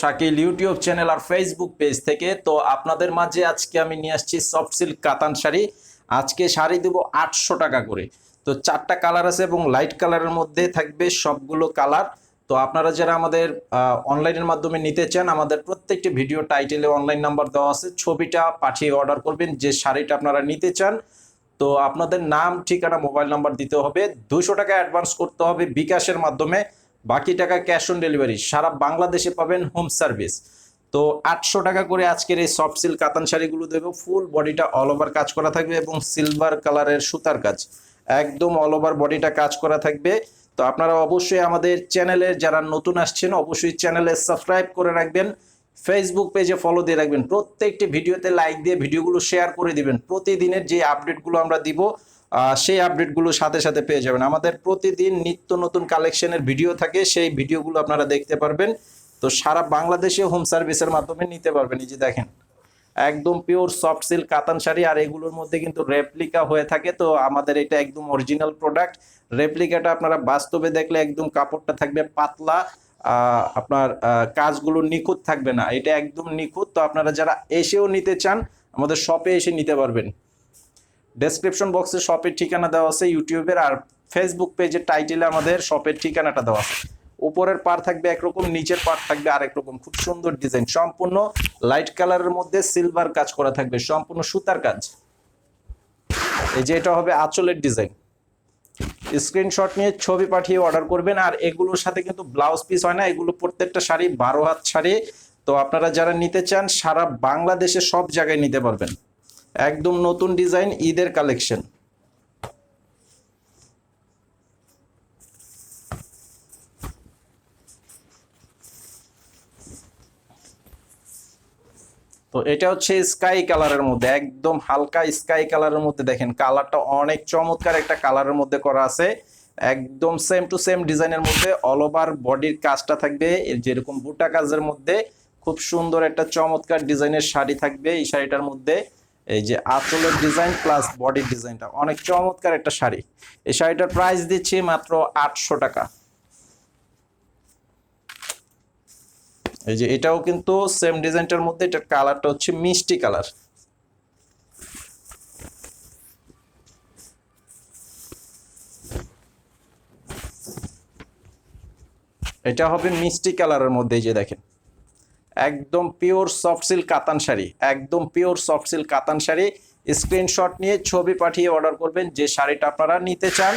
Shakil YouTube channel আর Facebook page থেকে। তো আপনাদের মাঝে আজকে আমি নিয়ে আসছি সফট সিল্ক কাতান শাড়ি। আজকে শাড়ি দেবো আটশো টাকা করে। তো চারটা কালার আছে এবং লাইট কালারের মধ্যে থাকবে সবগুলো কালার তো আপনারা যারা আমাদের অনলাইনের মাধ্যমে নিতে চান, আমাদের প্রত্যেকটি ভিডিও টাইটেলে অনলাইন নাম্বার দেওয়া আছে। ছবিটা পাঠিয়ে অর্ডার করবেন, যে শাড়িটা আপনারা নিতে চান। তো আপনাদের নাম, ঠিকানা মোবাইল নাম্বার দিতে হবে। দুশো টাকা অ্যাডভান্স করতে হবে বিকাশের মাধ্যমে। বাকি টাকা ক্যাশ অন ডেলিভারি, সারা বাংলাদেশে পাবেন হোম সার্ভিস তো আটশো টাকা করে আজকের এই সফট সিল্ক কাতান শাড়িগুলো দেবো। ফুল বডিটা অল ওভার কাজ করা থাকবে এবং সিলভার কালারের সুতার কাজ। একদম অল ওভার বডিটা কাজ করা থাকবে। তো আপনারা অবশ্যই আমাদের চ্যানেলে যারা নতুন আসছেন, অবশ্যই চ্যানেলে সাবস্ক্রাইব করে রাখবেন। ফেসবুক পেজে ফলো দিয়ে রাখবেন। প্রত্যেকটি ভিডিওতে লাইক দিয়ে ভিডিওগুলো শেয়ার করে দিবেন। প্রতিদিনের যে আপডেটগুলো আমরা দিব সেই আপডেটগুলো সাথে সাথে পেয়ে যাবেন। আমাদের প্রতিদিন নিত্য নতুন কালেকশনের ভিডিও থাকে, সেই ভিডিওগুলো আপনারা দেখতে পারবেন। তো সারা বাংলাদেশে হোম সার্ভিসের মাধ্যমে নিতে পারবেন। এই যে দেখেন, একদম পিওর সফট সিল্ক কাতান শাড়ি, আর এগুলোর মধ্যে কিন্তু রেপ্লিকা হয়ে থাকে। তো আমাদের এটা একদম অরিজিনাল প্রোডাক্ট রেপ্লিকাটা আপনারা বাস্তবে দেখলে একদম কাপড়টা থাকবে পাতলা আপনার কাজগুলো নিখুঁত থাকবে না। এটা একদম নিখুঁত। তো আপনারা যারা এসেও নিতে চান, আমাদের শপে এসে নিতে পারবেন। ডেসক্রিপশন বক্সে শপের ঠিকানা দেওয়া আছে ইউটিউবের আর ফেসবুক পেজের টাইটেলে আমাদের শপের ঠিকানাটা দেওয়া আছে। উপরের পার থাকবে একরকম, নিচের পার থাকবে আরেক রকম। খুব সুন্দর ডিজাইন সম্পূর্ণ লাইট কালারের মধ্যে সিলভার কাজ করা থাকবে, সম্পূর্ণ সুতার কাজ। এই যে এটা হবে আঁচলের ডিজাইন স্ক্রিনশট নিয়ে ছবি পাঠিয়ে অর্ডার করবেন, আর এগুলোর সাথে কিন্তু ব্লাউজ পিস হয় না, এগুলো প্রত্যেকটা শাড়ি, বারো হাত শাড়ি। তো আপনারা যারা নিতে চান, সারা বাংলাদেশে সব জায়গায় নিতে পারবেন। একদম নতুন ডিজাইন, ঈদের কালেকশন। তো এটা হচ্ছে স্কাই কালারের মধ্যে, একদম হালকা স্কাই কালারের মধ্যে দেখেন কালারটা অনেক চমৎকার একটা কালারের মধ্যে করা আছে। একদম সেম টু সেম ডিজাইনের মধ্যে অল ওভার বডির কাজটা থাকবে যেরকম বুটা কাজের মধ্যে, খুব সুন্দর একটা চমৎকার ডিজাইনের শাড়ি থাকবে এই শাড়িটার মধ্যে। এই যে আঁচলের ডিজাইন প্লাস বডির ডিজাইনটা অনেক চমৎকার একটা শাড়ি। এই শাড়িটার প্রাইস দিচ্ছি মাত্র আটশো টাকা। এই যে এটাও কিন্তু সেম ডিজাইনটার মধ্যে, এটার কালারটা হচ্ছে মিষ্টি কালার এটা হবে মিষ্টি কালারের মধ্যে যে দেখেন। একদম পিওর সফট সিল্ক কাতান শাড়ি, একদম পিওর সফট সিল্ক কাতান শাড়ি। স্ক্রিনশট নিয়ে ছবি পাঠিয়ে অর্ডার করবেন যে শাড়িটা আপনারা নিতে চান।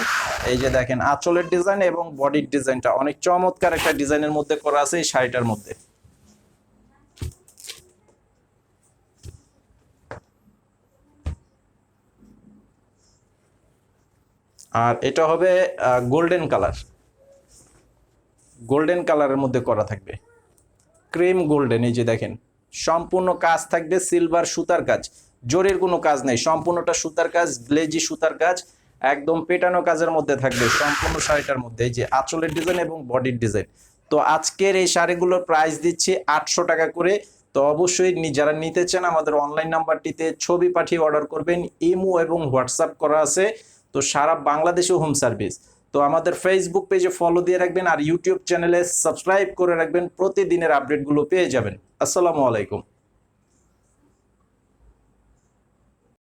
এই যে দেখেন, আঁচলের ডিজাইন এবং বডির ডিজাইনটা অনেক চমৎকার একটা ডিজাইনের মধ্যে করা আছে এই শাড়িটার মধ্যে। আর এটা হবে গোল্ডেন কালার গোল্ডেন কালারের মধ্যে করা থাকবে। ক্রিম গোল্ডেন, এই যে দেখেন। সম্পূর্ণ কাজ থাকবে সিলভার সুতার কাজ। জোরের কোনো কাজ নেই, সম্পূর্ণটা সুতার কাজ গ্লেজি সুতার কাজ, একদম পেটানো কাজের মধ্যে থাকবে, সম্পূর্ণ শাড়িটার মধ্যে, এই যে আঁচলের ডিজাইন এবং বডির ডিজাইন তো আজকের এই শাড়িগুলোর প্রাইস দিচ্ছি আটশো টাকা করে। তো অবশ্যই যারা নিতে চান আমাদের অনলাইন নাম্বারটিতে ছবি পাঠিয়ে অর্ডার করবেন, ইমো এবং হোয়াটসঅ্যাপ করা আছে। তো সারা বাংলাদেশে হোম সার্ভিস তো আমাদের ফেসবুক পেজে ফলো দিয়ে রাখবেন আর ইউটিউব চ্যানেলে সাবস্ক্রাইব করে রাখবেন। প্রতিদিনের আপডেটগুলো পেয়ে যাবেন। আসসালামু আলাইকুম।